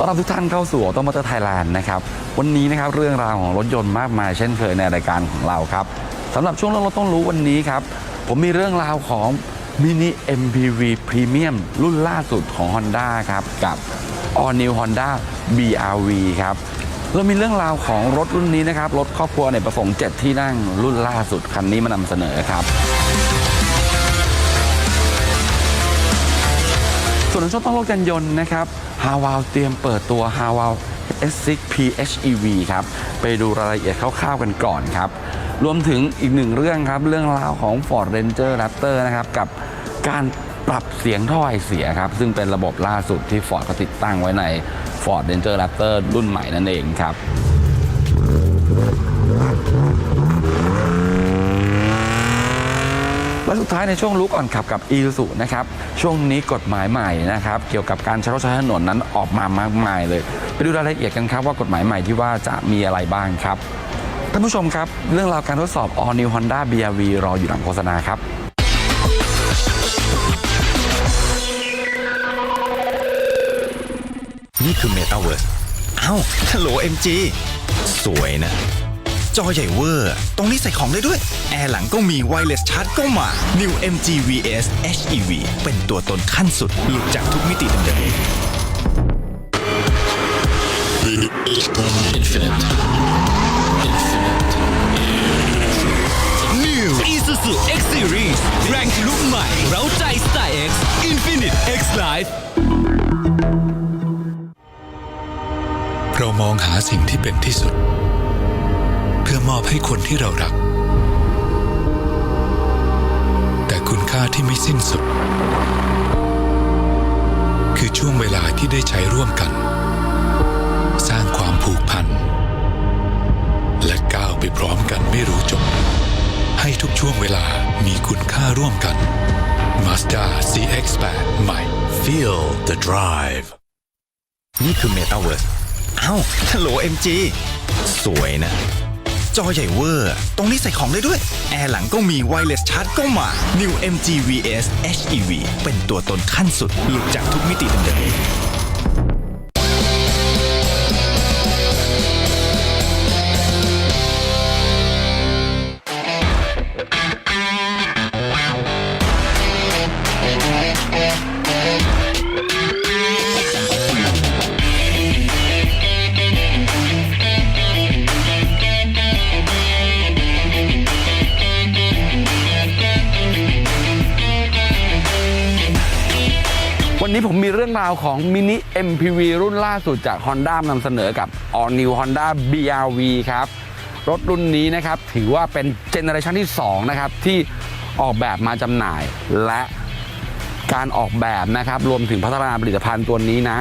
ต้อนรับทุกท่านเข้าสู่ออโตมอเตอร์ไทยแลนด์นะครับ วันนี้นะครับเรื่องราวของรถยนต์มากมายเช่นเคยในรายการของเราครับสำหรับช่วงเรื่องรถต้องรู้วันนี้ครับ ผมมีเรื่องราวของมินิ MPV Premium รุ่นล่าสุดของ Honda ครับ กับ All New Honda BRV ครับเรามีเรื่องราวของรถรุ่นนี้นะครับ รถครอบครัวในประสงค์ 7 ที่นั่งรุ่นล่าสุดคันนี้มานำเสนอครับส่วนในช่วงต้องโลกยานยนต์นะครับ ฮาวาวเตรียมเปิดตัว h a w a l S6 PHEV ครับ ไปดูรายละเอียดคร่าวๆกันก่อนครับ รวมถึงอีกหนึ่งเรื่องครับ เรื่องราวของ Ford Ranger Raptor นะครับ กับการปรับเสียงท่อไอเสียครับ ซึ่งเป็นระบบล่าสุดที่ Ford เขาติดตั้งไว้ใน Ford Ranger Raptor รุ่นใหม่นั่นเองครับ และ สุดท้ายในช่วงลุกก่อนขับกับอีซูนะครับช่วงนี้กฎหมายใหม่นะครับเกี่ยวกับการใช้รถใช้ถนนนั้นออกมามากมายเลย ไปดูรายละเอียดกันครับว่ากฎหมายใหม่ที่ว่าจะมีอะไรบ้างครับท่านผู้ชมครับ เรื่องราวการทดสอบ All New Honda BRV รออยู่หลังโฆษณาครับนี่คือ Metaverse เอ้าฮัลโหล MG สวยนะ จอใหญ่เวอร์ ตรงนี้ใส่ของได้ด้วย แอร์หลังก็มี Wireless Charge ก็มา New MG VS HEV เป็นตัวตนขั้นสุดหลุดจากทุกมิติเดิม New Isuzu X Series แรงทะลุใหม่เร้าใจสไตล์ X Infinite X Life เรามองหาสิ่งที่เป็นที่สุดเพื่อ มอบให้คนที่เรารัก แต่คุณค่าที่ไม่สิ้นสุด คือช่วงเวลาที่ได้ใช้ร่วมกัน สร้างความผูกพัน และก้าวไปพร้อมกันไม่รู้จบ ให้ทุกช่วงเวลามีคุณค่าร่วมกัน Mazda CX-8 ใหม่ Feel the drive นี่คือ Metaverse เอ้าฮัลโหล MG สวยนะ จอใหญ่เวอร์ ตรงนี้ใส่ของได้ด้วย แอร์หลังก็มีไวเลสชาร์จก็มา New MG VS HEV เป็นตัวตนขั้นสุดหลุดจากทุกมิติเดิม ราวของมินิ MPV รุ่นล่าสุดจาก Honda นำเสนอกับ All New Honda BRV ครับ รถรุ่นนี้นะครับ ถือว่าเป็นเจเนอเรชันที่ 2 นะครับ ที่ออกแบบมาจำหน่ายและการออกแบบนะครับ รวมถึงพัฒนาผลิตภัณฑ์ตัวนี้นะ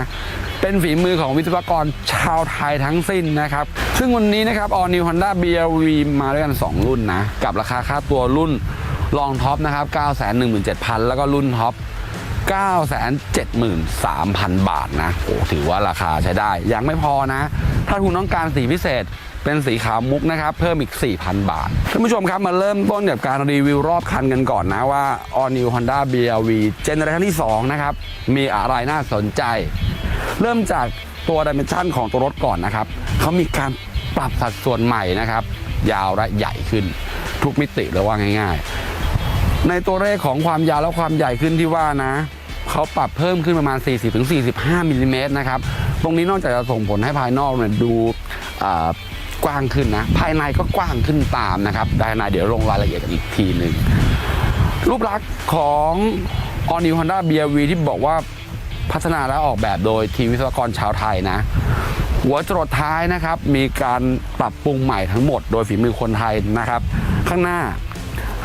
เป็นฝีมือของวิศวกรชาวไทยทั้งสิ้นนะครับ ซึ่งวันนี้นะครับ All New Honda BRV มาด้วยกัน 2 รุ่นนะ กับราคาค่าตัวรุ่นรองท็อปนะครับ 917,000 แล้วก็รุ่นท็อป 973,000 บาทนะโอ้ถือว่าราคาใช้ได้ ยังไม่พอนะ ถ้าคุณต้องการสีพิเศษเป็นสีขาวมุกนะครับ เพิ่มอีก 4,000 บาทท่านผู้ชมครับมาเริ่มต้นกับการรีวิวรอบคันกันก่อนนะว่า All New Honda BRV เจเนอเรชันที่ 2 นะครับ มีอะไรน่าสนใจ เริ่มจากตัวดิเมนชันของตัวรถก่อนนะครับเขามีการปรับสัดส่วนใหม่นะครับ ยาวและใหญ่ขึ้น ทุกมิติเลยว่าง่าย ๆ ในตัวเลขของความยาวและความใหญ่ขึ้นที่ว่านะ เขาปรับเพิ่มขึ้นประมาณ 40-45มิลลิเมตรนะครับตรงนี้นอกจากจะส่งผลให้ภายนอกเนี่ยดูกว้างขึ้นนะ ภายในก็กว้างขึ้นตามนะครับภายในเดี๋ยวลงรายละเอียดกันอีกทีหนึ่งรูปลักษณ์ของ All New Honda BRV ที่บอกว่าพัฒนาและออกแบบโดยทีมวิศวกรชาวไทยนะ หัวจรดท้ายนะครับ มีการปรับปรุงใหม่ทั้งหมดโดยฝีมือคนไทยนะครับ ข้างหน้า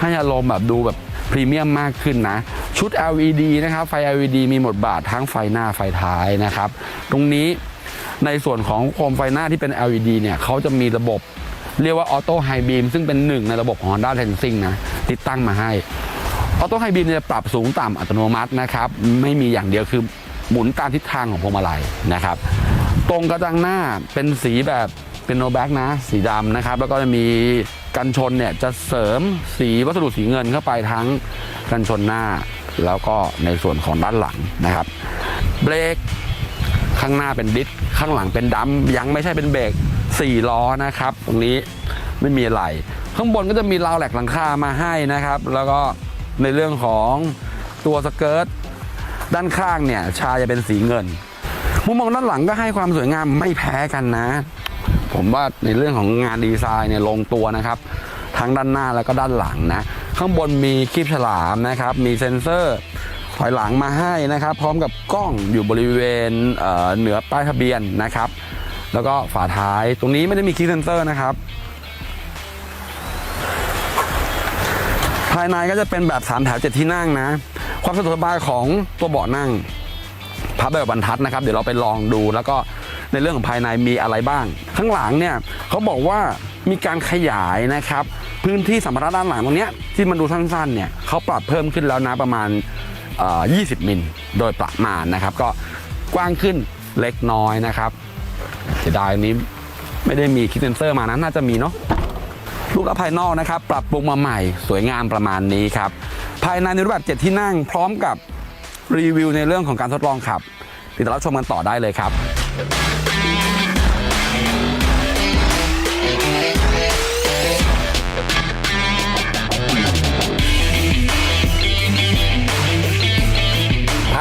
ให้อารมณ์แบบดูแบบ พรีเมียมมากขึ้นนะ ชุด LED นะครับไฟ LED มีบทบาททั้งไฟหน้าไฟท้ายนะครับ ตรงนี้ในส่วนของโคมไฟหน้าที่เป็น LED เนี่ยเขาจะมีระบบเรียกว่าออโต้ไฮบีมซึ่งเป็นหนึ่งในระบบของ Honda Sensing นะติดตั้งมาให้ออโต้ไฮบีมจะปรับสูงต่ำอัตโนมัตินะครับ ไม่มีอย่างเดียวคือหมุนตามทิศทางของพวงมาลัยนะครับ ตรงกระจังหน้าเป็นสีแบบเป็นโนแบ็กนะ สีดำนะครับ แล้วก็จะมี กันชนเนี่ยจะเสริมสีวัสดุสีเงินเข้าไปทั้งกันชนหน้า แล้วก็ในส่วนของด้านหลังนะครับ เบรกข้างหน้าเป็นดิสข้างหลังเป็นดัมยังไม่ใช่เป็นเบรก4ล้อนะครับ ตรงนี้ไม่มีอะไร ข้างบนก็จะมีราวแหลกหลังคามาให้นะครับ แล้วก็ในเรื่องของตัวสเกิร์ตด้านข้างเนี่ยชาจะเป็นสีเงิน มุมมองด้านหลังก็ให้ความสวยงามไม่แพ้กันนะ ผมว่าในเรื่องของงานดีไซน์เนี่ยลงตัวนะครับ ทั้งด้านหน้าแล้วก็ด้านหลังนะ ข้างบนมีคลิปฉลามนะครับ มีเซ็นเซอร์ถอยหลังมาให้นะครับ พร้อมกับกล้องอยู่บริเวณเเหนือป้ายทะเบียนนะครับ แล้วก็ฝาท้ายตรงนี้ไม่ได้มีคีย์เซนเซอร์นะครับ ภายในก็จะเป็นแบบ3แถว7ที่นั่งนะ ความสะดวกสบายของตัวเบาะนั่งพับแบบบรรทัดนะครับ เดี๋ยวเราไปลองดูแล้วก็ ในเรื่องของภายในมีอะไรบ้าง ข้างหลังเนี่ยเขาบอกว่ามีการขยายนะครับพื้นที่สัมภาระด้านหลังตรงเนี้ยที่มันดูสั้นๆเนี่ยเขาปรับเพิ่มขึ้นแล้วนะประมาณ 20 มิลโดยประมาณนะครับ ก็กว้างขึ้นเล็กน้อยนะครับเสียดายนนี้ไม่ได้มีคิดเซนเซอร์มานะน่าจะมีเนาะรูปลักษณ์ภายนอกนะครับ ปรับปรุงมาใหม่สวยงามประมาณนี้ครับ ภายในในรูปแบบ 7 ที่นั่งพร้อมกับรีวิวในเรื่องของการทดลองขับ ติดตามรับชมกันต่อได้เลยครับ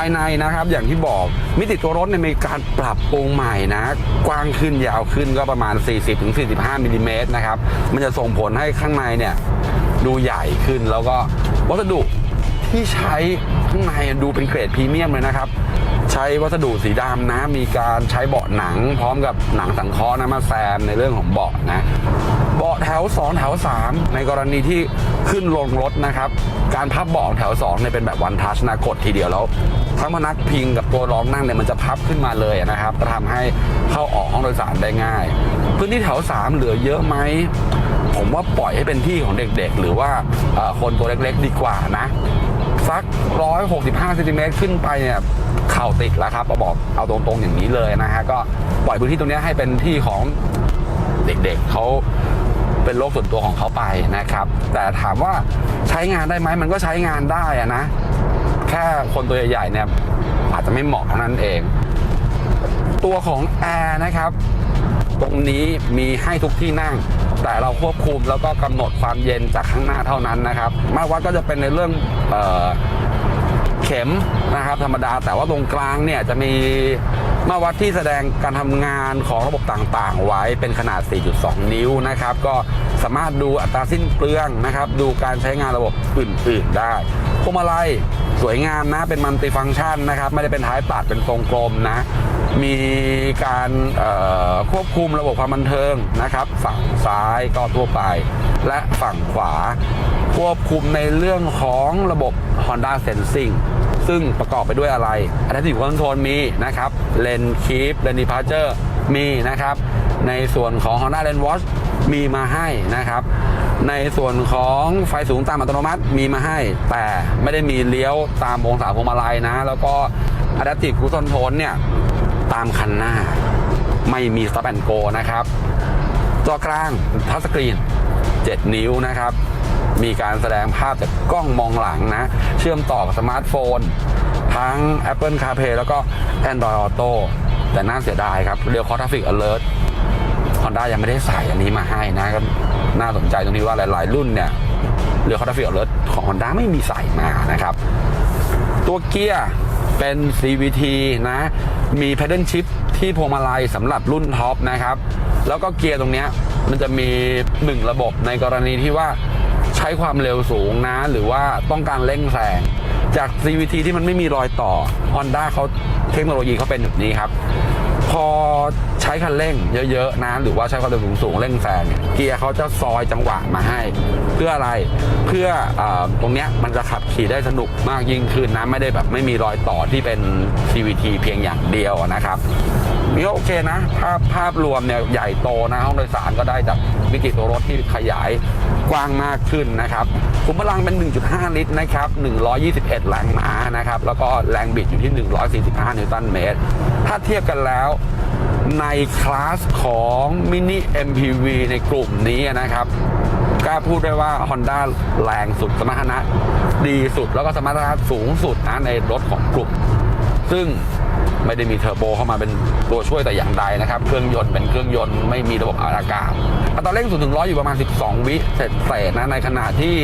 ายในนะครับอย่างที่บอกมิติตัวรถเนี่ยมีการปรับปรุงใหม่นะ กว้างขึ้นยาวขึ้นก็ประมาณ 40-45มิลลิเมตรนะครับมันจะส่งผลให้ข้างในเนี่ยดูใหญ่ขึ้นแล้วก็วัสดุที่ใช้ข้างในดูเป็นเกรดพรีเมียมเลยนะครับ ใช้วัสดุสีดำนะ มีการใช้เบาะหนัง พร้อมกับหนังสังเคราะห์นะมาแซมในเรื่องของเบาะนะเบาะแถว 2 แถว 3 ในกรณีที่ขึ้นลงรถนะครับ การพับเบาะแถว2เนี่ยเป็นแบบวันทัชนะกดทีเดียวแล้ว ทั้งพนักพิงกับตัวรองนั่งเนี่ยมันจะพับขึ้นมาเลยนะครับ จะทำให้เข้าออกห้องโดยสารได้ง่าย พื้นที่แถว 3 เหลือเยอะไหมผมว่าปล่อยให้เป็นที่ของเด็กๆ หรือว่าคนตัวเล็กๆ ดีกว่านะ สัก 165เซนติเมตรขึ้นไปเนี่ยเข่าติดแล้วครับเอาบอกเอาตรงๆอย่างนี้เลยนะฮะก็ปล่อยพื้นที่ตรงนี้ให้เป็นที่ของเด็กๆเขาเป็นโลกส่วนตัวของเขาไปนะครับ แต่ถามว่าใช้งานได้ไหมมันก็ใช้งานได้อะนะ แค่คนตัวใหญ่ๆเนี่ยอาจจะไม่เหมาะเท่านั้นเอง ตัวของแอร์นะครับ ตรงนี้มีให้ทุกที่นั่ง แต่เราควบคุมแล้วก็กำหนดความเย็นจากข้างหน้าเท่านั้นนะครับ มาวัดก็จะเป็นในเรื่องเออเข็มนะครับธรรมดา แต่ว่าตรงกลางเนี่ยจะมีมาวัดที่แสดงการทำงานของระบบต่างๆ ไว้เป็นขนาด 4.2 นิ้วนะครับ ก็สามารถดูอัตราสิ้นเปลืองนะครับ ดูการใช้งานระบบอื่นๆได้พวงมาลัยสวยงามนะ เป็นมัลติฟังก์ชันนะครับ ไม่ได้เป็นท้ายปัดเป็นทรงกลมนะ มีการควบคุมระบบความบันเทิงนะครับ ฝั่งซ้ายก็ทั่วไป และฝั่งขวา ควบคุมในเรื่องของระบบ Honda Sensing ซึ่งประกอบไปด้วยอะไร Adaptive Control มีนะครับ Lane Keep Lane Departure มีนะครับ ในส่วนของ Honda Lane Watch มีมาให้นะครับ ในส่วนของไฟสูงตามอัตโนมัติมีมาให้ แต่ไม่ได้มีเลี้ยวตามองศาพวงมาลัยนะ แล้วก็ Adaptive Cruise Control เนี่ย ตามคันหน้า ไม่มี Stop and Go นะครับจอกลางทัชสกรีน 7 นิ้วนะครับ มีการแสดงภาพจากกล้องมองหลังนะ เชื่อมต่อกับสมาร์ทโฟน ทั้ง Apple CarPlay แล้วก็ Android Auto แต่น่าเสียดายครับเรียวคอ Traffic Alert Honda ยังไม่ได้ใส่อันนี้มาให้นะก็น่าสนใจตรงนี้ว่าหลาย ๆ รุ่นเนี่ยเรียวคอ Traffic Alert ของ Honda ไม่มีใส่มานะครับ ตัวเกียร์ เป็น CVT นะ มี Paddle Shift ที่พวงมาลัยสำหรับรุ่นท็อปนะครับ แล้วก็เกียร์ตรงนี้มันจะมีหนึ่งระบบในกรณีที่ว่าใช้ความเร็วสูงนะ หรือว่าต้องการเร่งแซงจาก CVT ที่มันไม่มีรอยต่อ Honda เขาเทคโนโลยีเขาเป็นแบบนี้ครับ พอ ใช้คันเร่งเยอะๆนะหรือว่าใช้ความเร็วสูงๆเร่งแซงเนี่ยเกียร์เขาจะซอยจังหวะมาให้ เพื่ออะไรเพื่ออตรงเนี้ยมันจะขับขี่ได้สนุกมากยิ่งขึ้นนะไม่ได้แบบไม่มีรอยต่อที่เป็น CVT เพียงอย่างเดียวนะครับนี่โอเคนะ ภาพภาพรวมเนี่ยใหญ่โตนะ ห้องโดยสารก็ได้จากมิติตัวรถที่ขยายกว้างมากขึ้นนะครับขุมพลังเป็น 1.5 ลิตรนะครับ 121 แรงม้านะครับ แล้วก็แรงบิดอยู่ที่ 145 นิวตันเมตร ถ้าเทียบกันแล้ว ในคลาสของมินิ MPV ในกลุ่มนี้นะครับกล้าพูดได้ว่า Honda แรงสุดสมรรถนะ ดีสุดแล้วก็สมรรถนะสูงสุดนะในรถของกลุ่ม ซึ่ง ไม่ได้มีเทอร์โบเข้ามาเป็นตัวช่วยแต่อย่างใดนะครับ เครื่องยนต์เป็นเครื่องยนต์ไม่มีระบบอัดอากาศอัตราเร่ง0ถึงร้อยอยู่ประมาณ 12 วิเศษเศษนะในขณะที่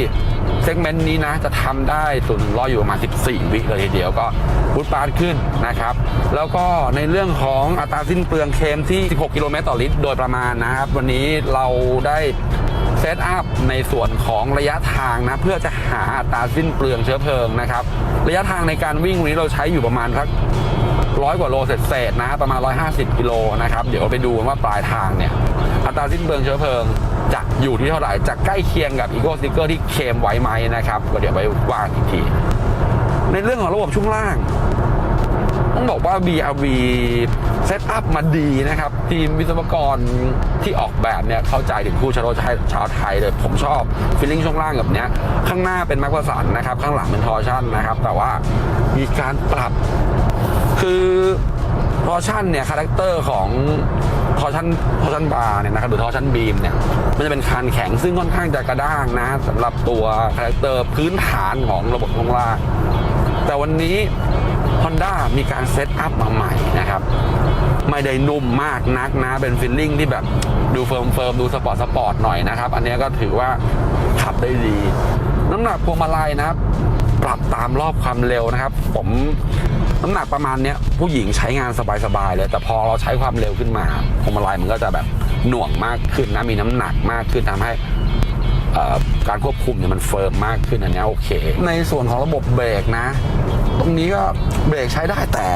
เซกเมนต์นี้นะจะทำได้0ถึงร้อยอยู่ประมาณ 14 วิเลยทีเดียวก็พุทปาดขึ้นนะครับ แล้วก็ในเรื่องของอัตราสิ้นเปลืองเคมที่ 16 กิโลเมตรต่อลิตรโดยประมาณนะครับ วันนี้เราได้เซตอัพในส่วนของระยะทางนะ เพื่อจะหาอัตราสิ้นเปลืองเชื้อเพลิงนะครับ ระยะทางในการวิ่งวันนี้เราใช้อยู่ประมาณสัก ร้อยกว่าโลเศษๆนะฮะประมาณ 150 กิโลนะครับ เดี๋ยวไปดูว่าปลายทางเนี่ยอัตราสิ้นเปลืองเชื้อเพลิงจะอยู่ที่เท่าไหร่จะใกล้เคียงกับอีโก้สติกเกอร์ที่เคมไว้ไหมนะครับก็เดี๋ยวไปว่ากันอีกที ในเรื่องของระบบช่วงล่าง ต้องบอกว่า BRV เซตอัพมาดีนะครับ ทีมวิศวกรที่ออกแบบเนี่ย เข้าใจถึงผู้ชาโรชาวไทยเลยผมชอบฟีลลิ่งช่วงล่างแบบเนี้ย ข้างหน้าเป็นแม็กวสันนะครับ ข้างหลังเป็นทอร์ชันนะครับ แต่ว่ามีการปรับ คือทอชันเนี่ยคาแรคเตอร์ของทอชันทอชันบาร์เนี่ยนะครับหรือทอชันบีมเนี่ยมันจะเป็นคานแข็งซึ่งค่อนข้างจะกระด้างนะสำหรับตัวคาแรคเตอร์พื้นฐานของระบบช่วงล่างแต่วันนี้ Honda มีการเซตอัพมาใหม่นะครับไม่ได้นุ่มมากนักนะ เป็นฟิลลิ่งที่แบบดูเฟิร์มเฟิร์มดูสปอร์ตสปอร์ตหน่อยนะครับ อันนี้ก็ถือว่าขับได้ดี น้ำหนักพวงมาลัยนะครับ ปรับตามรอบความเร็วนะครับ ผม น้ำหนักประมาณเนี้ยผู้หญิงใช้งานสบายๆเลย แต่พอเราใช้ความเร็วขึ้นมาพวงมาลัยมันก็จะแบบหน่วงมากขึ้นนะมีน้ำหนักมากขึ้นทำให้การควบคุมเนี่ยมันเฟิร์มมากขึ้นอันนี้โอเค ในส่วนของระบบเบรกนะ ตรงนี้ก็เบรกใช้ได้แต่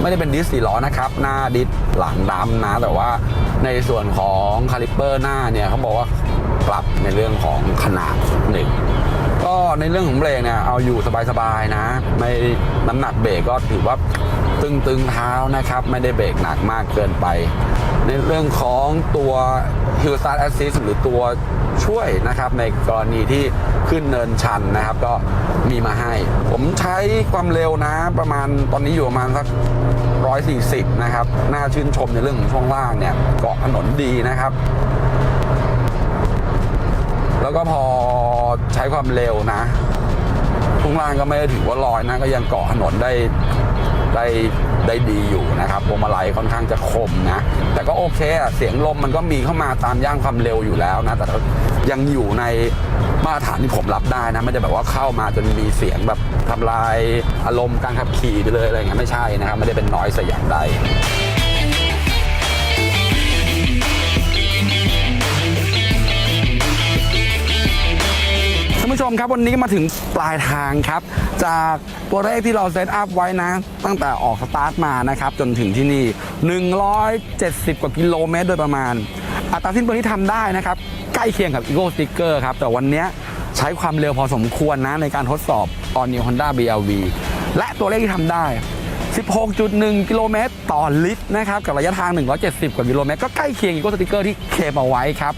ไม่ได้เป็นดิสสี่ล้อนะครับ หน้าดิสหลังดำนะ แต่ว่าในส่วนของคาลิปเปอร์หน้าเนี่ยเขาบอกว่าปรับในเรื่องของขนาดหนึ่ง ก็ในเรื่องของเบรกเนี่ยเอาอยู่สบายๆนะ ไม่น้ำหนักเบรกก็ถือว่าตึงๆเท้านะครับ ไม่ได้เบรกหนักมากเกินไป ในเรื่องของตัว Hill Start Assist หรือตัวช่วยนะครับในกรณีที่ขึ้นเนินชันนะครับ ก็มีมาให้ ผมใช้ความเร็วนะ ประมาณตอนนี้อยู่ประมาณสัก140 นะครับ น่าชื่นชมในเรื่องของช่วงล่างเนี่ยเกาะถนนดีนะครับ แล้วก็พอ ใช้ความเร็วนะช่วงล่างก็ไม่ได้ถือว่าลอยนะ ก็ยังเกาะถนนได้ได้ได้ดีอยู่นะครับพวงมาลัยค่อนข้างจะคมนะ แต่ก็โอเคอะเสียงลมมันก็มีเข้ามาตามย่างความเร็วอยู่แล้วนะ แต่ยังอยู่ในมาตรฐานที่ผมรับได้นะไม่ได้แบบว่าเข้ามาจนมีเสียงแบบทำลายอารมณ์การขับขี่ไปเลยอะไรเงี้ยไม่ใช่นะครับไม่ได้เป็นน้อยสอย่างใด ท่านผู้ชมครับวันนี้มาถึงปลายทางครับ จากตัวเลขที่เราเซตอัพไว้นะ ตั้งแต่ออกสตาร์ทมานะครับ จนถึงที่นี่ 170 กว่ากิโลเมตรโดยประมาณ อัตราสิ้นเปลืองที่ทำได้นะครับ ใกล้เคียงกับ Eagle Sticker ครับ แต่วันนี้ใช้ความเร็วพอสมควรนะ ในการทดสอบ All New Honda BRV และตัวเลขที่ทำได้ 16.1 กิโลเมตรต่อลิตรนะครับ กับระยะทาง 170 กว่ากิโลเมตรก็ใกล้เคียง Eagle Sticker ที่เคมเอาไว้ครับ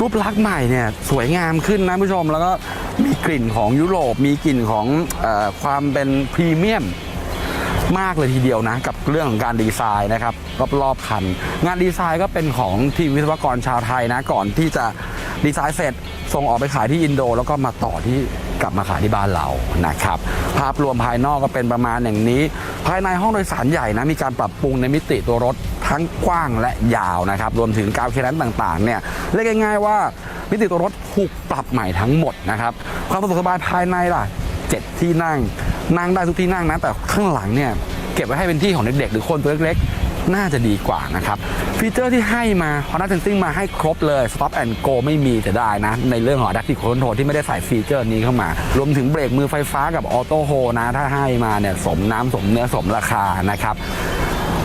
รูปลักษณ์ใหม่เนี่ยสวยงามขึ้นนะผู้ชม แล้วก็มีกลิ่นของยุโรปมีกลิ่นของออความเป็นพรีเมียมมากเลยทีเดียวนะ กับเรื่องของการดีไซน์นะครับรอบๆคัน งานดีไซน์ก็เป็นของทีมวิศวกรชาวไทยนะ ก่อนที่จะดีไซน์เสร็จส่งออกไปขายที่อินโด แล้วก็มาต่อที่กลับมาขายที่บ้านเรานะครับ ภาพรวมภายนอกก็เป็นประมาณอย่างนี้ ภายในห้องโดยสารใหญ่นะ มีการปรับปรุงในมิติตัวรถ ทั้งกว้างและยาวนะครับ รวมถึงกาวเคลันต่างๆเนี่ยเรียกง่ายๆว่ามิติตัวรถถูกปรับใหม่ทั้งหมดนะครับ ความสะดวกสบายภายในล่ะเจ็ดที่นั่ง นั่งได้ทุกที่นั่งนะแต่ข้างหลังเนี่ยเก็บไว้ให้เป็นที่ของเด็กๆหรือคนตัวเล็กๆน่าจะดีกว่านะครับ ฟีเจอร์ที่ให้มา Honda Sensing มาให้ครบเลย Stop and Go ไม่มีแต่ได้นะ ในเรื่องของ Adaptive Cruise Control ที่ไม่ได้ใส่ฟีเจอร์นี้เข้ามา รวมถึงเบรกมือไฟฟ้ากับ Auto Hold นะ ถ้าให้มาเนี่ยสมน้ำสมเนื้อสมราคานะครับ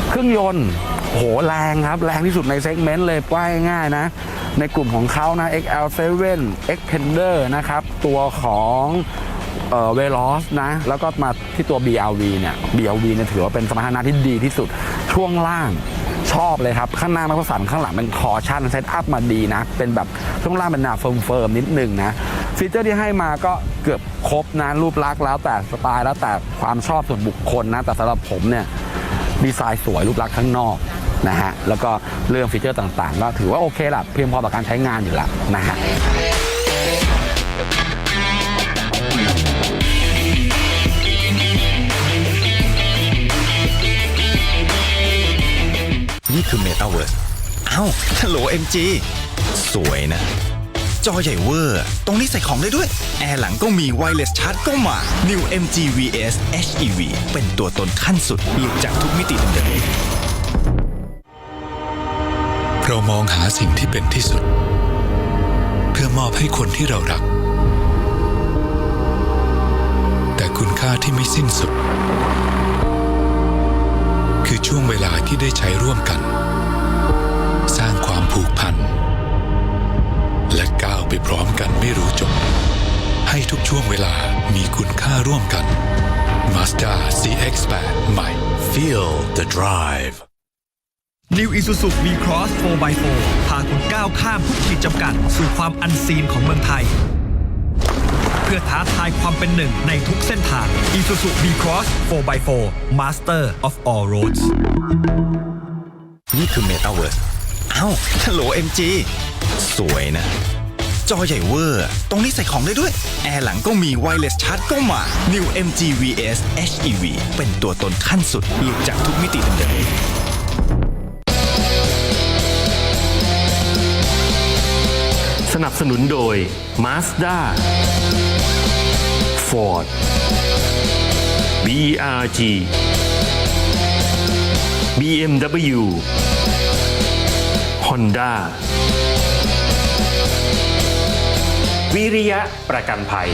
เครื่องยนต์ โหแรงครับ แรงที่สุดในเซกเมนต์เลยว่ายง่ายนะ ในกลุ่มของเขานะ XL7 Xpander นะครับ ตัวของเอ่อเวลอสนะ แล้วก็มาที่ตัว BRV เนี่ย BRV เนี่ยถือว่าเป็นสมรรถนะที่ดีที่สุดช่วงล่างชอบเลยครับ ข้างหน้ามันก็สั่นข้างหลังเป็นคอชั่นเซตอัพมาดีนะ เป็นแบบช่วงล่างเป็นหนาเฟิร์มๆนิดนึงนะฟีเจอร์ที่ให้มาก็เกือบครบนะ รูปลักษณ์แล้วแต่สไตล์แล้วแต่ความชอบส่วนบุคคลนะ แต่สำหรับผมเนี่ย ดีไซน์สวยรูปลักษณ์ข้างนอก นะฮะแล้วก็เรื่องฟีเจอร์ต่างๆ ก็ถือว่าโอเคละเพียงพอต่อการใช้งานอยู่ล้วนะฮะนี่คือ Metaverse เอ้าฮัลโหล MG สวยนะ จอใหญ่เวอร์ ตรงนี้ใส่ของได้ด้วย แอร์หลังก็มีไวเลสชาร์จก็มา New MG VS HEV เป็นตัวตนขั้นสุดหลุดจากทุกมิติเดิม เรามองหาสิ่งที่เป็นที่สุด เพื่อมอบให้คนที่เรารัก แต่คุณค่าที่ไม่สิ้นสุด คือช่วงเวลาที่ได้ใช้ร่วมกัน สร้างความผูกพัน และก้าวไปพร้อมกันไม่รู้จบ ให้ทุกช่วงเวลามีคุณค่าร่วมกัน Mazda CX-8 ใหม่ Feel the drive New Isuzu V-Cross 4x4 พาคุณก้าวข้ามทุกขีดจำกัด สู่ความอันซีนของเมืองไทย เพื่อท้าทายความเป็นหนึ่งในทุกเส้นทาง Isuzu V-Cross 4x4 Master of all roads นี่คือ Metaverse เอ้าฮัลโหล MG สวยนะ จอใหญ่เวอร์ ตรงนี้ใส่ของได้ด้วย แอร์หลังก็มีไวเลสชาร์จก็มา New MG VS HEV เป็นตัวตนขั้นสุดหลุดจากทุกมิติเดิม นับสนุนโดย Mazda Ford BRG BMW Honda วิริยะประกันภัย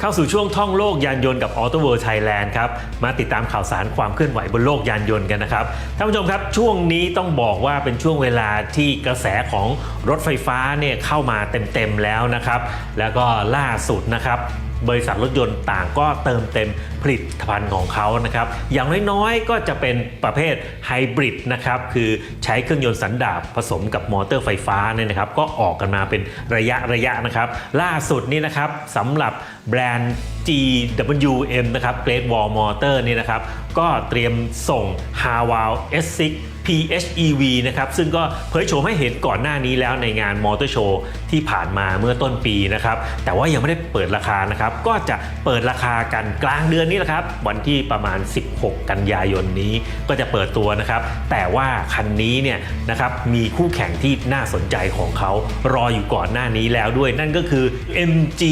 เข้าสู่ช่วงท่องโลกยานยนต์กับ Auto World Thailand ครับ มาติดตามข่าวสารความเคลื่อนไหวบนโลกยานยนต์กันนะครับ ท่านผู้ชมครับ ช่วงนี้ต้องบอกว่าเป็นช่วงเวลาที่กระแสของรถไฟฟ้าเนี่ยเข้ามาเต็มๆแล้วนะครับ แล้วก็ล่าสุดนะครับบริษัทรถยนต์ต่างก็เติมเต็มผลิตภัณฑ์ของเขานะครับ อย่างน้อยๆ ก็จะเป็นประเภทไฮบริดนะครับ คือใช้เครื่องยนต์สันดาปผสมกับมอเตอร์ไฟฟ้าเนี่ยนะครับ ก็ออกกันมาเป็นระยะระยะนะครับ ล่าสุดนี่นะครับสำหรับ แบรนด์ GWM นะครับ Great Wall Motor นี่นะครับ ก็เตรียมส่ง h a w a l S6 PHEV นะครับ ซึ่งก็เผยโฉมให้เห็นก่อนหน้านี้แล้วในงานมอเตอร์โชว์ที่ผ่านมาเมื่อต้นปีนะครับ แต่ว่ายังไม่ได้เปิดราคานะครับ ก็จะเปิดราคากันกลางเดือนนี้แหละครับ วันที่ประมาณ 16 กันยายนนี้ก็จะเปิดตัวนะครับ แต่ว่าคันนี้เนี่ยนะครับมีคู่แข่งที่น่าสนใจของเขารออยู่ก่อนหน้านี้แล้วด้วย นั่นก็คือ MG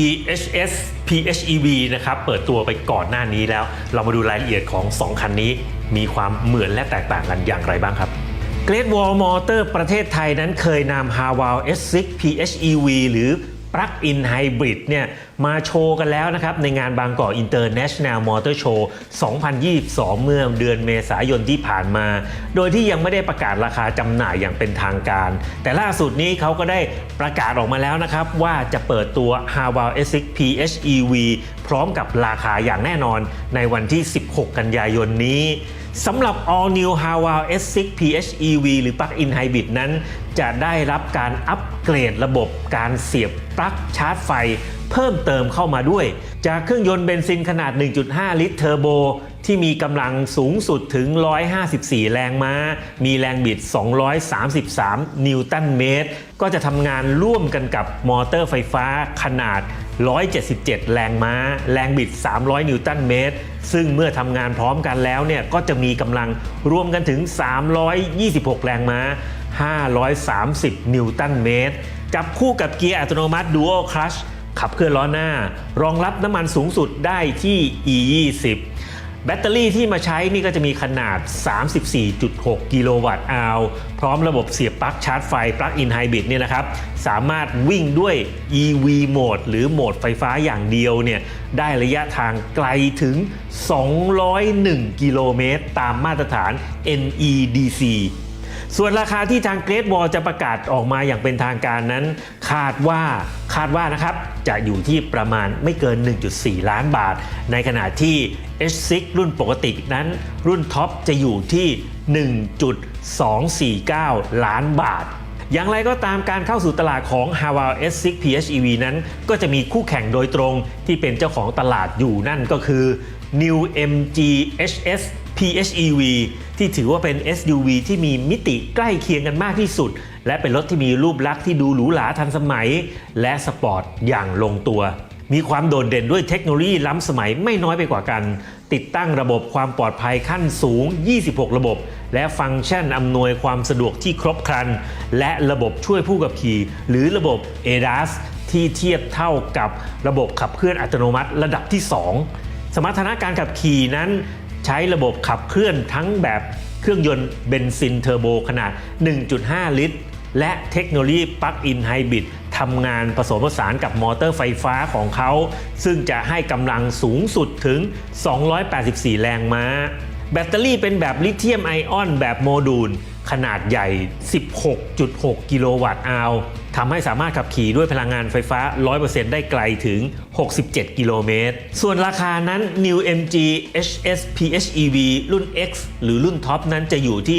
HS PHEV นะครับเปิดตัวไปก่อนหน้านี้แล้ว เรามาดูรายละเอียดของ 2 คันนี้ มีความเหมือนและแตกต่างกันอย่างไรบ้างครับ Great Wall Motor ประเทศไทยนั้นเคยนำ h a w a l S6 PHEV หรือ Plug-in Hybrid เนี่ยมาโชว์กันแล้วนะครับ ในงานบางกอก International Motor Show 2022 เมื่อเดือนเมษายนที่ผ่านมา โดยที่ยังไม่ได้ประกาศราคาจำหน่ายอย่างเป็นทางการ แต่ล่าสุดนี้เขาก็ได้ประกาศออกมาแล้วนะครับ ว่าจะเปิดตัว h a w a l S6 PHEV พร้อมกับราคาอย่างแน่นอนในวันที่ 16 กันยายนนี้ สำหรับ All New h a w a l S6 PHEV หรือ Plug-in Hybrid นั้น จะได้รับการอัปเกรดระบบการเสียบปลั๊กชาร์จไฟ เพิ่มเติมเข้ามาด้วย จากเครื่องยนต์เบนซินขนาด 1.5 ลิตรเทอร์โบ ที่มีกำลังสูงสุดถึง 154 แรงม้า มีแรงบิด 233 นิวตันเมตร ก็จะทำงานร่วมกันกับมอเตอร์ไฟฟ้าขนาด 177 แรงม้า แรงบิด 300 นิวตันเมตร ซึ่งเมื่อทำงานพร้อมกันแล้วเนี่ยก็จะมีกำลังรวมกันถึง 326 แรงม้า 530 นิวตันเมตร จับคู่กับเกียร์อัตโนมัติ Dual Clutch ขับเคลื่อนล้อหน้า รองรับน้ำมันสูงสุดได้ที่ E20 แบตเตอรี่ที่มาใช้นี่ก็จะมีขนาด 34.6 กิโลวัตต์อาวพร้อมระบบเสียบปลั๊กชาร์จไฟปลั๊กอินไฮบริดเนี่ยนะครับ สามารถวิ่งด้วย EV โหมดหรือโหมดไฟฟ้าอย่างเดียวเนี่ยได้ระยะทางไกลถึง 201 กิโลเมตร ตามมาตรฐาน NEDC ส่วนราคาที่ทางเกร t วอลจะประกาศออกมาอย่างเป็นทางการนั้น คาดว่าคาดว่านะครับจะอยู่ที่ประมาณไม่เกิน 1.4 ล้านบาท ในขณะที่ H6 รุ่นปกตินั้น รุ่นท็อปจะอยู่ที่ 1.249 ล้านบาทอย่างไรก็ตามการเข้าสู่ตลาดของ h a w a l S6 PHEV นั้น ก็จะมีคู่แข่งโดยตรงที่เป็นเจ้าของตลาดอยู่นั่นก็คือ New MG HS PHEV ที่ถือว่าเป็น SUV ที่มีมิติใกล้เคียงกันมากที่สุด และเป็นรถที่มีรูปลักษณ์ที่ดูหรูหราทันสมัย และสปอร์ตอย่างลงตัว มีความโดดเด่นด้วยเทคโนโลยีล้ำสมัยไม่น้อยไปกว่ากัน ติดตั้งระบบความปลอดภัยขั้นสูง 26 ระบบ และฟังก์ชันอำนวยความสะดวกที่ครบครัน และระบบช่วยผู้ขับขี่ หรือระบบ ADAS ที่เทียบเท่ากับระบบขับเคลื่อนอัตโนมัติระดับที่ 2 สมรรถนะการขับขี่นั้น ใช้ระบบขับเคลื่อนทั้งแบบเครื่องยนต์เบนซินเทอร์โบขนาด 1.5 ลิตร และเทคโนโลยีปลั๊กอินไฮบริดทำงานผสมผสานกับมอเตอร์ไฟฟ้าของเขา ซึ่งจะให้กำลังสูงสุดถึง 284 แรงม้า แบตเตอรี่เป็นแบบลิเธียมไอออนแบบโมดูล ขนาดใหญ่ 16.6 กิโลวัตต์อาว ทำให้สามารถขับขี่ด้วยพลังงานไฟฟ้า 100%ได้ไกลถึง 67 กิโลเมตร ส่วนราคานั้น New MG HS PHEV รุ่น X หรือรุ่นท็อปนั้นจะอยู่ที่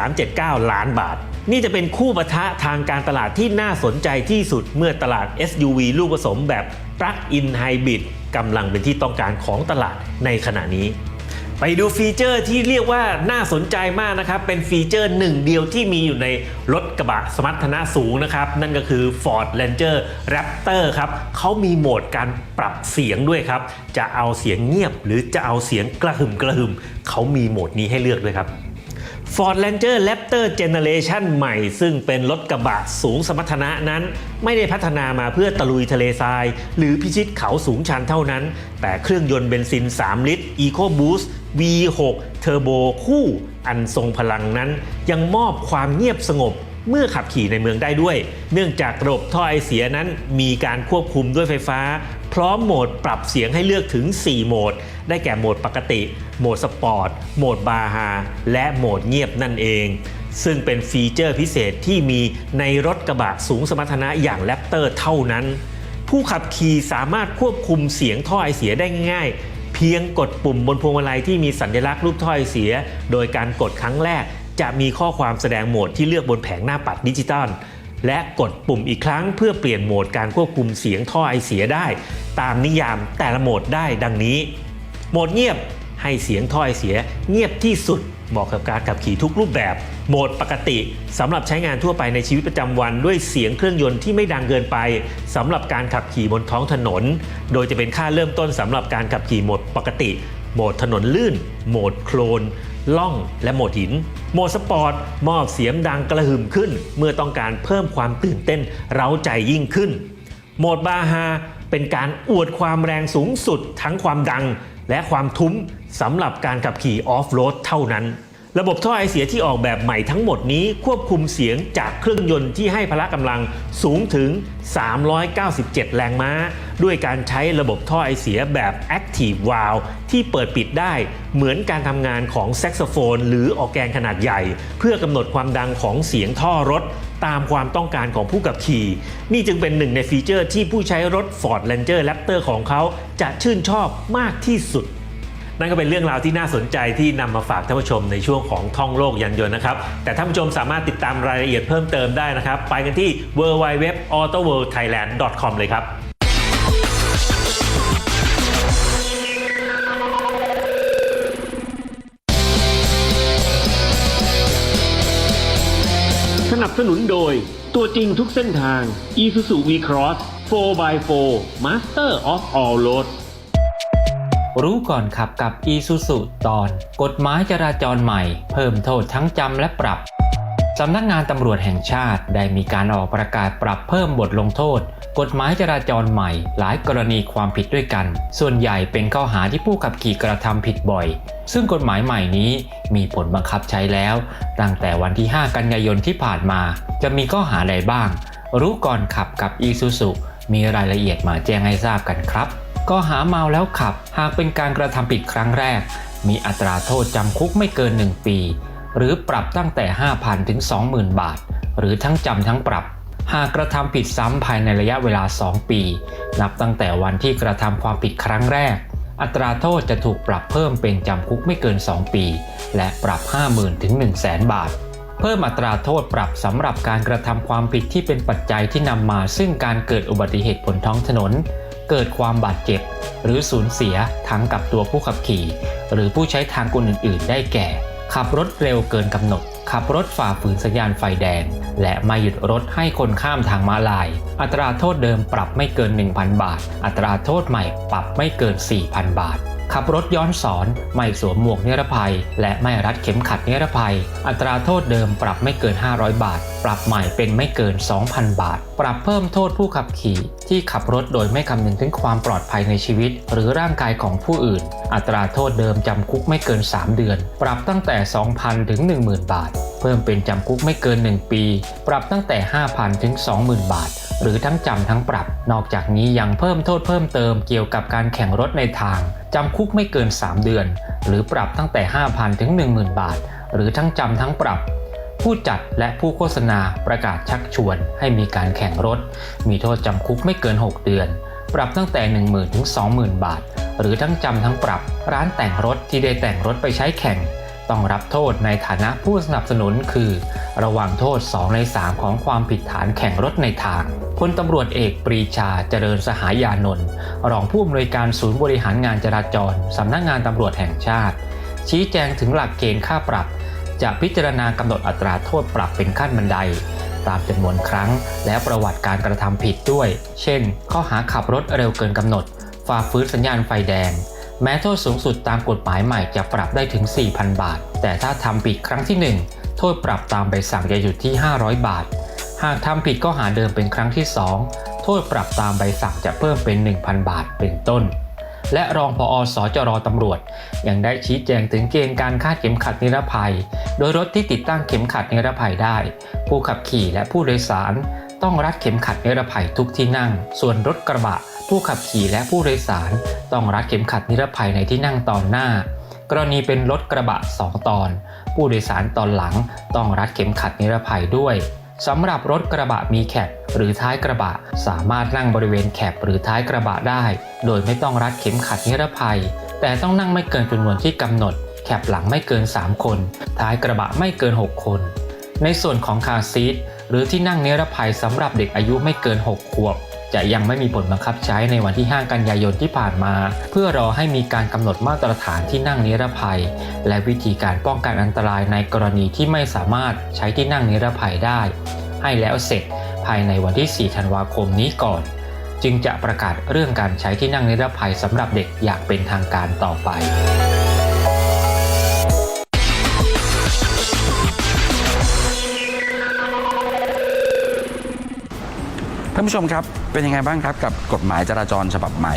1.379 ล้านบาท นี่จะเป็นคู่ปะทะทางการตลาดที่น่าสนใจที่สุดเมื่อตลาด SUV ลูกผสมแบบ Plug-in Hybrid กำลังเป็นที่ต้องการของตลาดในขณะนี้ ไปดูฟีเจอร์ที่เรียกว่าน่าสนใจมากนะครับ เป็นฟีเจอร์หนึ่งเดียวที่มีอยู่ในรถกระบะสมรรถนะสูงนะครับ นั่นก็คือ Ford Ranger Raptor ครับเขามีโหมดการปรับเสียงด้วยครับ จะเอาเสียงเงียบหรือจะเอาเสียงกระหึ่มกระหึ่มเขามีโหมดนี้ให้เลือกด้วยครับ Ford Ranger Raptor Generation ใหม่ ซึ่งเป็นรถกระบะสูงสมรรถนะนั้น ไม่ได้พัฒนามาเพื่อตะลุยทะเลทราย หรือพิชิตเขาสูงชันเท่านั้น แต่เครื่องยนต์เบนซิน 3 ลิตร EcoBoost V6 Turbo คู่ อันทรงพลังนั้น ยังมอบความเงียบสงบเมื่อขับขี่ในเมืองได้ด้วย เนื่องจากระบบท่อไอเสียนั้นมีการควบคุมด้วยไฟฟ้า พร้อมโหมดปรับเสียงให้เลือกถึง 4 โหมด ได้แก่โหมดปกติ โหมดสปอร์ต โหมดบาฮาและโหมดเงียบนั่นเอง ซึ่งเป็นฟีเจอร์พิเศษที่มีในรถกระบะสูงสมรรถนะอย่างแรปเตอร์เท่านั้น ผู้ขับขี่สามารถควบคุมเสียงท่อไอเสียได้ง่ายเพียงกดปุ่มบนพวงมาลัยที่มีสัญลักษณ์รูปถ้อยเสีย โดยการกดครั้งแรก จะมีข้อความแสดงโหมดที่เลือกบนแผงหน้าปัดดิจิตอลและกดปุ่มอีกครั้งเพื่อเปลี่ยนโหมดการควบคุมเสียงท่อไอเสียได้ ตามนิยามแต่ละโหมดได้ดังนี้ โหมดเงียบให้เสียงถ้อยเสียเงียบที่สุดเหมาะกับการขับขี่ทุกรูปแบบ โหมดปกติสำหรับใช้งานทั่วไปในชีวิตประจำวัน ด้วยเสียงเครื่องยนต์ที่ไม่ดังเกินไปสำหรับการขับขี่บนท้องถนน โดยจะเป็นค่าเริ่มต้นสำหรับการขับขี่โหมดปกติ โหมดถนนลื่น โหมดโคลนล่องและโหมดหิน โหมดสปอร์ตมอบเสียงดังกระหึ่มขึ้น เมื่อต้องการเพิ่มความตื่นเต้นเร้าใจยิ่งขึ้น โหมดบาฮาเป็นการอวดความแรงสูงสุดทั้งความดัง และความทุ้มสำหรับการขับขี่ออฟโรดเท่านั้น ระบบท่อไอเสียที่ออกแบบใหม่ทั้งหมดนี้ควบคุมเสียงจากเครื่องยนต์ที่ให้พละกำลังสูงถึง 397 แรงม้า ด้วยการใช้ระบบท่อไอเสียแบบ Active Valve ที่เปิดปิดได้เหมือนการทำงานของแซกโซโฟน หรือออร์แกนขนาดใหญ่ เพื่อกำหนดความดังของเสียงท่อรถตามความต้องการของผู้ขับขี่ นี่จึงเป็นหนึ่งในฟีเจอร์ที่ผู้ใช้รถ Ford Ranger Raptor ของเขาจะชื่นชอบมากที่สุด นั่นก็เป็นเรื่องราวที่น่าสนใจที่นำมาฝากท่านผู้ชมในช่วงของท่องโลกยันยนต์นะครับ แต่ท่านผู้ชมสามารถติดตามรายละเอียดเพิ่มเติมได้นะครับ ไปกันที่ w w w a u t o w o r l d t h a i l a n d c o m เลยครับสนับสนุนโดย ตัวจริงทุกเส้นทาง Isuzu V-Cross 4x4 Master of All Road รู้ก่อนขับกับอีซู u ตอน กฎหมายจราจรใหม่ เพิ่มโทษทั้งจำและปรับ สำนักงานตำรวจแห่งชาติได้มีการออกประกาศปรับเพิ่มบทลงโทษ กฎหมายจราจรใหม่ หลายกรณีความผิดด้วยกัน ส่วนใหญ่เป็นข้อหาที่ผู้ขับขี่กระทำผิดบ่อย ซึ่งกฎหมายใหม่นี้มีผลบังคับใช้แล้ว ตั้งแต่วันที่ 5 กันยายนที่ผ่านมา จะมีข้อหาใดบ้าง รู้ก่อนขับกับอีซูซุมีรายละเอียดมาแจ้งให้ทราบกันครับ ข้อหาเมาแล้วขับ หากเป็นการกระทำผิดครั้งแรก มีอัตราโทษจำคุกไม่เกิน 1 ปี หรือปรับตั้งแต่ 5,000 ถึง 20,000 บาท หรือทั้งจำทั้งปรับ หากกระทำผิดซ้ำภายในระยะเวลา 2 ปี นับตั้งแต่วันที่กระทำความผิดครั้งแรก อัตราโทษจะถูกปรับเพิ่มเป็นจำคุกไม่เกิน 2 ปี และปรับ 50,000 ถึง 100,000 บาทเพิ่มอัตราโทษปรับสำหรับการกระทำความผิดที่เป็นปัจจัยที่นำมาซึ่งการเกิดอุบัติเหตุบนท้องถนน เกิดความบาดเจ็บ หรือสูญเสียทั้งกับตัวผู้ขับขี่ หรือผู้ใช้ทางกลอื่น ๆ ได้แก่ ขับรถเร็วเกินกำหนด ขับรถฝ่าฝืนสัญญาณไฟแดง และไม่หยุดรถให้คนข้ามทางม้าลาย อัตราโทษเดิมปรับไม่เกิน 1,000 บาท อัตราโทษใหม่ปรับไม่เกิน 4,000 บาท ขับรถย้อนสอน ไม่สวมหมวกนิรภัย และไม่รัดเข็มขัดนิรภัย อัตราโทษเดิมปรับไม่เกิน 500 บาท ปรับใหม่เป็นไม่เกิน 2,000 บาท ปรับเพิ่มโทษผู้ขับขี่ ที่ขับรถโดยไม่คำนึงถึงความปลอดภัยในชีวิต หรือร่างกายของผู้อื่น อัตราโทษเดิมจำคุกไม่เกิน 3 เดือน ปรับตั้งแต่ 2,000 ถึง 10,000 บาท เพิ่มเป็นจำคุกไม่เกิน 1 ปี ปรับตั้งแต่ 5,000 ถึง 20,000 บาทหรือทั้งจำทั้งปรับ นอกจากนี้ยังเพิ่มโทษเพิ่มเติมเกี่ยวกับการแข่งรถในทาง จำคุกไม่เกิน 3 เดือน หรือปรับตั้งแต่ 5,000 ถึง 10,000 บาท หรือทั้งจำทั้งปรับ ผู้จัดและผู้โฆษณาประกาศชักชวนให้มีการแข่งรถ มีโทษจำคุกไม่เกิน 6 เดือน ปรับตั้งแต่ 10,000 ถึง 20,000 บาท หรือทั้งจำทั้งปรับ ร้านแต่งรถที่ได้แต่งรถไปใช้แข่ง ต้องรับโทษในฐานะผู้สนับสนุนคือ ระหว่างโทษ 2 ใน 3 ของความผิดฐานแข่งรถในทาง พลตำรวจเอกปรีชาเจริญสหายานนท์รองผู้อำนวยการศูนย์บริหารงานจราจรสำนักงานตำรวจแห่งชาติ ชี้แจงถึงหลักเกณฑ์ค่าปรับ จะพิจารณากำหนดอัตราโทษปรับเป็นขั้นบันได ตามจำนวนครั้ง และประวัติการกระทำผิดด้วย เช่น ข้อหาขับรถเร็วเกินกำหนด ฝ่าฝืนสัญญาณไฟแดง แม้โทษสูงสุดตามกฎหมายใหม่จะปรับได้ถึง 4,000 บาท แต่ถ้าทำผิดครั้งที่ 1 โทษปรับตามใบสั่งจะอยู่ที่ 500 บาท หากทำผิดข้อหาเดิมเป็นครั้งที่ 2 โทษปรับตามใบสั่งจะเพิ่มเป็น 1,000 บาทเป็นต้น และรองพอสจรตำรวจ ยังได้ชี้แจงถึงเกณฑ์การคาดเข็มขัดนิรภัย โดยรถที่ติดตั้งเข็มขัดนิรภัยได้ ผู้ขับขี่และผู้โดยสารต้องรัดเข็มขัดนิรภัยทุกที่นั่ง ส่วนรถกระบะ ผู้ขับขี่และผู้โดยสาร ต้องรัดเข็มขัดนิรภัยในที่นั่งตอนหน้า กรณีเป็นรถกระบะ 2 ตอน ผู้โดยสารตอนหลังต้องรัดเข็มขัดนิรภัยด้วย สำหรับรถกระบะมีแคปหรือท้ายกระบะสามารถนั่งบริเวณแคปหรือท้ายกระบะได้ โดยไม่ต้องรัดเข็มขัดนิรภัย แต่ต้องนั่งไม่เกินจำนวนที่กำหนด แคปหลังไม่เกิน 3 คน ท้ายกระบะไม่เกิน 6 คน ในส่วนของคาร์ซีทหรือที่นั่งนิรภัยสำหรับเด็กอายุไม่เกิน 6 ขวบ จะยังไม่มีผลบังคับใช้ในวันที่ 5 กันยายนที่ผ่านมา เพื่อรอให้มีการกำหนดมาตรฐานที่นั่งนิรภัย และวิธีการป้องกันอันตรายในกรณีที่ไม่สามารถใช้ที่นั่งนิรภัยได้ ให้แล้วเสร็จภายในวันที่ 4 ธันวาคมนี้ก่อน จึงจะประกาศเรื่องการใช้ที่นั่งนิรภัยสำหรับเด็กอย่างเป็นทางการต่อไป ท่านผู้ชมครับเป็นยังไงบ้างครับกับกฎหมายจราจรฉบับใหม่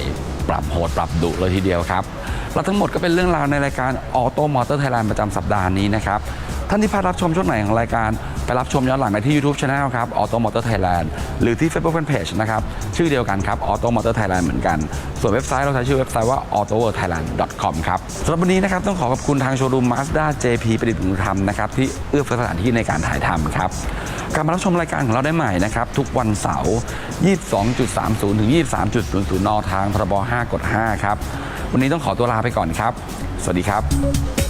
ปรับโหดปรับดุเลยทีเดียวครับและทั้งหมดก็เป็นเรื่องราวในรายการ Auto Motor Thailand ประจำสัปดาห์นี้นะครับท่านที่พลาดรับชมช่วงไหนของรายการไปรับชมย้อนหลังได้ที่ YouTube Channel ครับ Auto Motor Thailand หรือที่ Facebook Fanpage นะครับชื่อเดียวกันครับ Auto Motor Thailand เหมือนกัน ส่วนเว็บไซต์เราใช้ชื่อเว็บไซต์ว่า autoworldthailand.com ครับสำหรับวันนี้นะครับต้องขอขอบคุณทางโชว์รูม Mazda JP ประดิษฐ์บุธรรมนะครับที่เอื้อเฟื้อสถานที่ในการถ่ายทำครับ การมารับชมรายการของเราได้ใหม่นะครับ ทุกวันเสาร์ 22.30 ถึง 23.00 น ทางพรบ 5กด5ครับ วันนี้ต้องขอตัวลาไปก่อนครับ สวัสดีครับ